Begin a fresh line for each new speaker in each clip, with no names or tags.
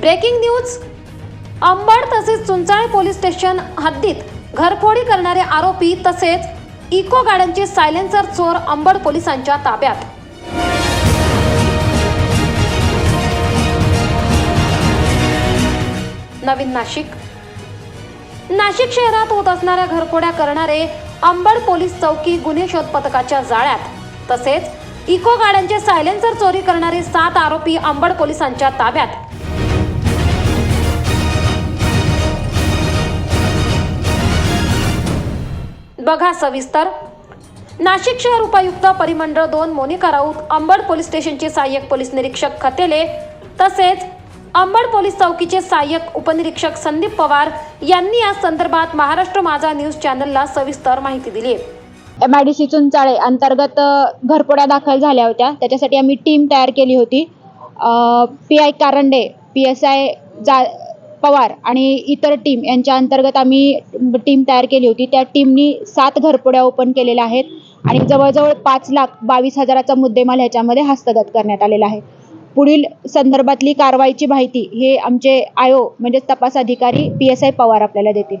Breaking news. Ambad तसेच Chunchale police station हद्दीत घरफोडी करणारे आरोपी तसेच इको गाड्यांचे सायलेन्सर चोर अंबड पोलिसांच्या ताब्यात. नवीन नाशिक. नाशिक शहरात होत असणाऱ्या घरफोड्या करणारे अंबड पोलीस चौकी गुन्हे शोध पथकाच्या जाळ्यात. तसेच इको गाड्यांचे सायलेन्सर चोरी करणारे सात आरोपी अंबड पोलिसांच्या ताब्यात. बघा सविस्तर. नाशिक शहर उपायुक्त परिमंडळ दोन मोनिका राऊत अंबड पोलीस स्टेशनचे सहाय्यक पोलीस निरीक्षक खतेले तसेच अंबड पोलीस चौकीचे सहाय्यक उपनिरीक्षक संदीप पवार यांनी या संदर्भात महाराष्ट्र माझा न्यूज चॅनलला सविस्तर माहिती दिली
M I D C Chunchale अंतर्गत घरपोड्या दाखल झाल्या होत्या. त्याच्यासाठी आम्ही टीम तयार केली होती. P I Karande P S I जा पवार आणि इतर टीम यांच्या अंतर्गत आम्ही टीम तयार केली होती. त्या टीमनी सात घरपोड्या ओपन केलेल्या आहेत आणि जवळजवळ पाच लाख बावीस हजाराचा मुद्देमाल ह्याच्यामध्ये हस्तगत करण्यात आलेला आहे. पुढील संदर्भातली कारवाईची माहिती हे आमचे आयो म्हणजे तपास अधिकारी पी एस आय पवार आपल्याला देतील.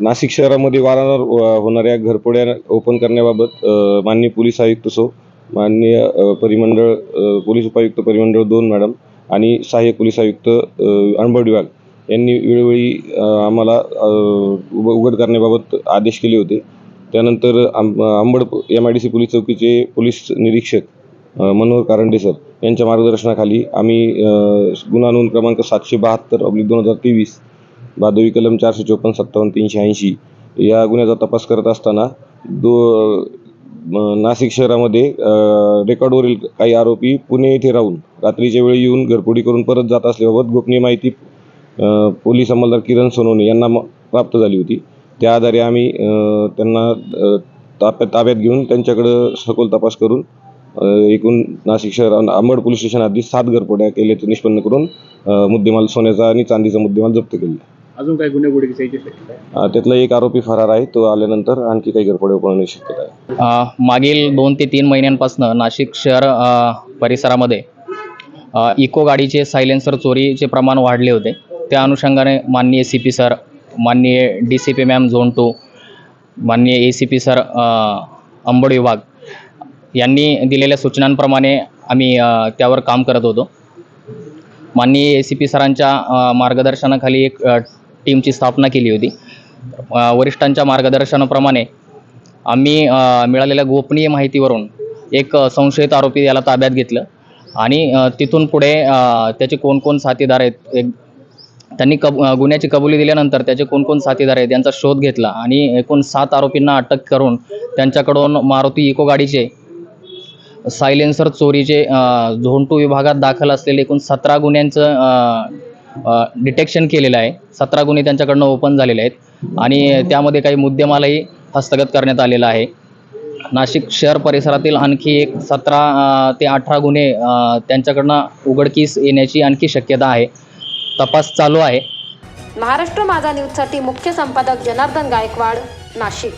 नाशिक शहरामध्ये वारंवार होणाऱ्या घरपोड्या ओपन करण्याबाबत माननीय पोलीस आयुक्त सो माननीय परिमंडळ पोलीस उपायुक्त परिमंडळ दोन मॅडम आणि सहाय्यक पोलीस आयुक्त अ, अनबड विभाग यांनी वेळोवेळी आम्हाला उघड करण्याबाबत आदेश केले होते. त्यानंतर आम Ambad M I D C police चौकीचे police निरीक्षक मनोहर कारंडे सर यांच्या मार्गदर्शनाखाली आम्ही गुन्हा नोंद क्रमांक सातशे बहात्तर अब्लिक दोन हजार तेवीस भादवी कलम चारशे चोपन्न सत्तावन्न तीनशे ऐंशी या गुन्ह्याचा तपास करत असताना दो नाशिक शहरामध्ये रेकॉर्डवरील काही आरोपी पुणे येथे राहून रात्रीच्या वेळी येऊन घरफोडी करून परत जात असल्याबाबत गोपनीय माहिती पोलीस अंमलदार किरण सोनवणे यांना म- प्राप्त झाली होती. त्या आधारे आम्ही त्यांना ताब्यात ताब्यात घेऊन त्यांच्याकडं सखोल तपास करून एकूण नाशिक शहर अंबड पोलीस स्टेशन आधी सात घरफोड्या केल्याचे निष्पन्न करून मुद्देमाल सोन्याचा आणि चांदीचा मुद्देमाल जप्त आहे.
अजून काही गुन्हे गोडी यायची शक्यता आहे?
अ, त्यातला एक आरोपी फरार आहे तो आल्यानंतर आणखी काही घरफोड्या होण्याची शक्यता आहे.
मागील दोन ते तीन महिन्यांपासून नाशिक शहर परिसरामध्ये इको गाडीचे सायलेन्सर चोरीचे प्रमाण वाढले होते. त्या अनुषंगाने माननीय सी पी सर माननीय D C P ma'am zone two माननीय A C P sir Ambad विभाग यांनी दिलेल्या सूचनांप्रमाणे आम्ही त्यावर काम करत होतो. माननीय ए सी पी सरांच्या मार्गदर्शनाखाली एक टीमची स्थापना केली होती. वरिष्ठांच्या मार्गदर्शनाप्रमाणे आम्ही मिळालेल्या गोपनीय माहितीवरून एक संशयित आरोपी याला ताब्यात घेतलं आणि तिथून पुढे त्याचे कोण कोण साथीदार आहेत एक त्यांनी कब गुन्ह्याची कबुली दिल्यानंतर त्याचे कोणकोण साथीदार आहेत यांचा शोध घेतला आणि एकूण सात आरोपींना अटक करून त्यांच्याकडून मारुती इको गाडीचे सायलेन्सर चोरीचे अ, झोन टू विभागात दाखल असलेले एकूण सतरा गुन्ह्यांचं डिटेक्शन केलेलं आहे. सतरा गुन्हे त्यांच्याकडनं ओपन झालेले आहेत. आणि त्यामध्ये काही मुद्देमालही हस्तगत करण्यात आलेला आहे. नाशिक शहर परिसरातील आणखी एक सतरा ते अठरा गुन्हे त्यांच्याकडनं उघडकीस येण्याची आणखी शक्यता आहे. तपास चालू आहे.
महाराष्ट्र माझा न्यूजसाठी मुख्य संपादक जनार्दन गायकवाड नाशिक.